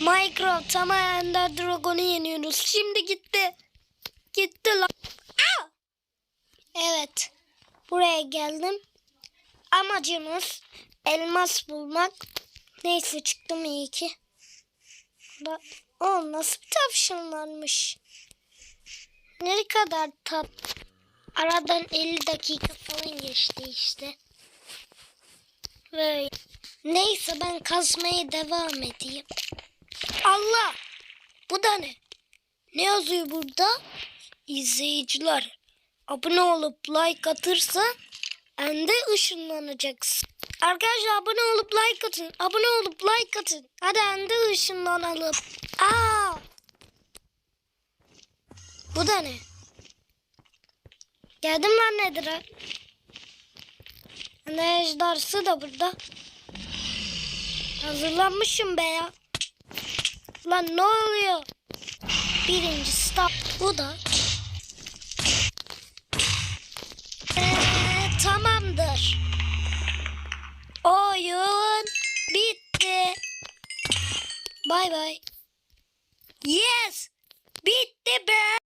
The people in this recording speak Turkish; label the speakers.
Speaker 1: Minecraft ama Ender Dragon'u yeniyoruz. Şimdi gitti. Gitti lan. Aa! Evet. Buraya geldim. Amacımız elmas bulmak. Neyse çıktım iyi ki. O nasıl bir tavşanlarmış. Ne kadar tat. Aradan 50 dakika falan geçti işte. Böyle. Neyse ben kazmaya devam edeyim. Allah! Bu da ne? Ne yazıyor burada? İzleyiciler abone olup like atırsa ende ışınlanacaksın. Arkadaşlar abone olup like atın. Abone olup like atın. Hadi ende ışınlanalım. Aa! Bu da ne? Geldim lan Nedir'e. Ne ejderhası da burada. Hazırlanmışım be ya. Lan ne oluyor? Birinci stop. Bu da. Ee, tamamdır. Oyun bitti. Bay bay. Yes. Bitti be.